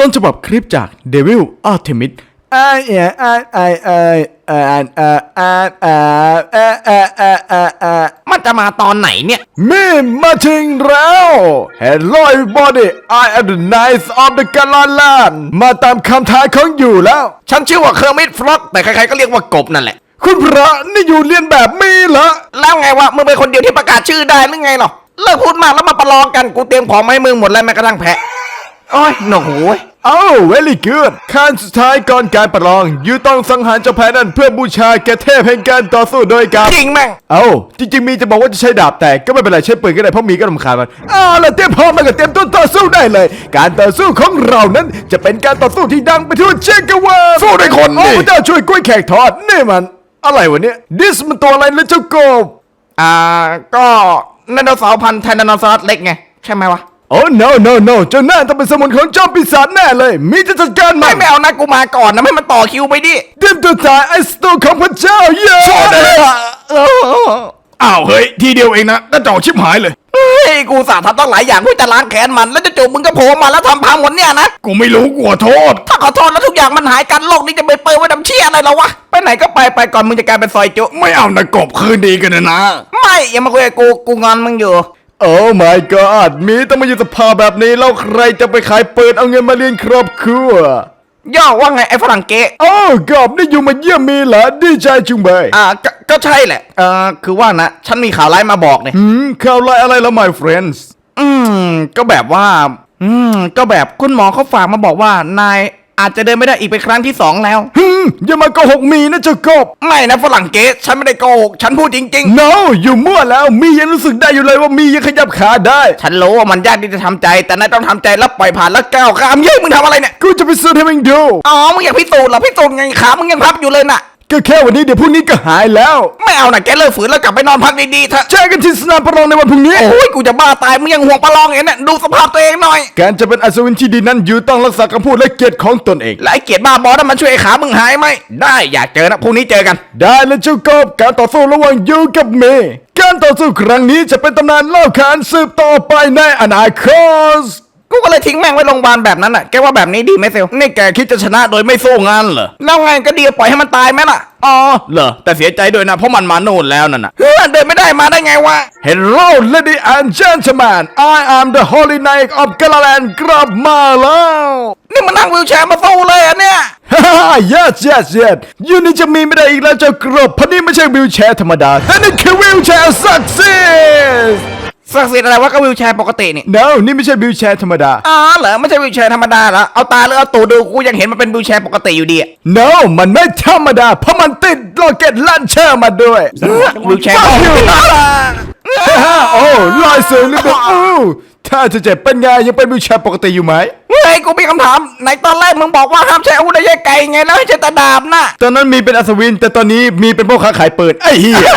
ต้นฉบับคลิปจาก Devil Artemis ไอเอไอไอไอไอไอไอไอไอไอไอไอไอมันจะมาตอนไหนเนี่ยมีมาถึงแล้ว Hello everybody I am the Knight of the Galaland มาตามคำท้ายของอยู่แล้ว ฉันชื่อว่าเคอร์มิดฟล็อกแต่ใครๆก็เรียกว่ากบนั่นแหละ คุณพระนี่อยู่เรียนแบบมีเหรอแล้วไงวะมึงเป็นคนเดียวที่ประกาศชื่อได้หรือไงหรอเลิกพูดมากแล้วมาประลองกันกูเตรียมของมาให้มึงหมดแล้วแม้กระทั่งแพะโอ้ยหนวกหูเว้ย โอ้ very good ขั้นสุดท้ายก่อนการประลอง ยูต้องสังหารเจ้าแพ้นั่นเพื่อบูชาแก่เทพแห่งการต่อสู้โดยการจริงแม่งเอ้าจริง ๆ มีจะบอกว่าจะใช้ดาบแต่ก็ไม่เป็นไรใช้ปืนก็ได้เพราะมีก็รำคาญมันอ้าวแล้วเตรียมพร้อมแล้วก็เตรียมตัวต่อสู้ได้เลย การต่อสู้ของเรานั้นจะเป็นการต่อสู้ที่ดังไปทั่วเชกวาลสู้ได้คนนี่พระเจ้าช่วยกล้วยแขกทอดนี่มัน อะไรวะเนี่ยดิสมันตัวอะไรนะเจ้ากบอ่าก็ไดโนเสาร์พันธุ์ไทแรนโนซอรัสเล็กไงใช่ไหมวะ โอ้ no no no เจ้าหน้าต้องเป็นสมุนของจอมปีศาจแน่เลย มีจะจัดการมัไม่นไม่เอานะกูมาก่อนนะไม่ให้มันต่อคิวไปดิเตรียมตัวตายไอ้สโตของพระเจ้าเย้อ้าวเฮ้ย ทีเดียวเองนะกระจอกชิบหายเลย เฮ้ยกูสาห์ทำต้องหลายอย่างเพื่อจะล้างแค้นมัน แล้วจะจูบมึงก็โผล่มาแล้วทำพังหมดเนี่ยนะกูไม่รู้กูขอโทษ ถ้าขอโทษแล้วทุกอย่างมันหายกันโลกนี้จะไปเปิดไว้ดำเชี่ยอะไรแล้ววะไปไหนก็ไปไปก่อนมึงจะกลายเป็นซอยจุ ไม่เอานะกบคืนดีกันนะนะ ไม่อย่ามาคุยกับกูกูงอนมึงอยู่ โอ้ my god มีต้องมาอยู่สภาพแบบนี้แล้วใครจะไปขายปืนเอาเงินมาเลี้ยงครอบครัวย่อว่าไงไอ้ฝรั่งเกะโอ้กอบได้อยู่มาเยี่ยมมีเหรอดีใจจุงเบยอ่าก็ก็ใช่แหละเออคือว่านะ ฉันมีข่าวร้ายมาบอกเนี่ยหืมข่าวไรอะไรแล้ว my friends อืม ก็แบบว่า อืม ก็แบบคุณหมอเขาฝากมาบอกว่านายอาจจะเดินไม่ได้อีกเป็นครั้งที่สองแล้วหื มอย่ามาโกหกมีนะเจ้ากบ ไม่นะฝรั่งเกะฉันไม่ได้โกหกฉันพูดจริง no อยู่มั่วแล้วมียังรู้สึกได้อยู่เลยว่ามียังขยับขาได้ ๆ ฉันรู้ว่ามันยากที่จะทำใจ แต่นายต้องทำใจแล้วปล่อยผ่านแล้วก้าวข้ามเย้ยมึงทำอะไรเนี่ย กูจะไปซื้อให้มึงดู อ๋อมึงอยากพิสูจน์เหรอพิสูจน์ไงขามึงยังพับอยู่เลยน่ะ ก็แค่วันนี้เดี๋ยวพรุ่งนี้ก็หายแล้ว ไม่เอานะแกเลิกฝืนแล้วกลับไปนอนพักดีๆเถอะเจอกันที่สนามประลองในวันพรุ่งนี้ โอ้ยกูจะบ้าตายมึงยังห่วงประลองเองเนี่ยดูสภาพตัวเองหน่อย การจะเป็นอัศวินที่ดีนั้นยูต้องรักษาคำพูดและเกียรติของตนเอง และไอ้เกียรติบ้าบอนั้นมันช่วยไอ้ขามึงหายไหม ได้อยากเจอนะพรุ่งนี้เจอกัน ได้แล้วเจ้ากบการต่อสู้ระหว่างยูกับเมย์การต่อสู้ครั้งนี้จะเป็นตำนานเล่าขานสืบต่อไปในอนาคต กูก็เลยทิ้งแม่งไว้โรงพยาบาลแบบนั้นอะแกว่าแบบนี้ดีไหมเซลนี่แกคิดจะชนะโดยไม่สู้งานเหรอแล้วไงก็ดีปล่อยให้มันตายไหมล่ะอ๋อเหรอแต่เสียใจด้วยนะเพราะมันมาโน่นแล้วนั่นน่ะเฮ้ยเดินไม่ได้มาได้ไงวะ Hello lady and gentlemen I am the Holy Knight of Galaland กลับมาแล้ว นี่มันนั่งวิวแชร์มาสู้เลยอะเนี่ย ฮ่าฮ่า yes yes yes ยูนี่จะมีไม่ได้อีกแล้วเจ้ากรบเพราะนี่ไม่ใช่วิวแชร์ธรรมดาแต่นี่คือวิวแชร์ศักดิ์สิทธิ์ ศักดิ์สิทธิ์อะไรวะก็วิวแชร์ปกตินี่ no นี่ไม่ใช่วิวแชร์ธรรมดา อ๋อเหรอไม่ใช่วิวแชร์ธรรมดาเหรอเอาตาหรือเอาตูดดูกูยังเห็นมันเป็นวิวแชร์ปกติอยู่ดีอะ no มันไม่ธรรมดา เพราะมันติดโรเก็ตลันเชอร์มาด้วย วิวแชร์ Fuck you ปกติฮ่าฮ่าโอ้ลอยสูงนิดเดียวอู้ถ้าจะเจ็บเป็นไงยังเป็นวิวแชร์ปกติอยู่ไหม เฮ้ยกูมีคำถามไหนตอนแรกมึงบอกว่าห้ามใช้อาวุธระยะไกลไงแล้วให้ใช้แต่ดาบน่ะ ตอนนั้นมีเป็นอัศวิน แต่ตอนนี้มีเป็นพ่อค้าขายปืนไอ้เหี้ย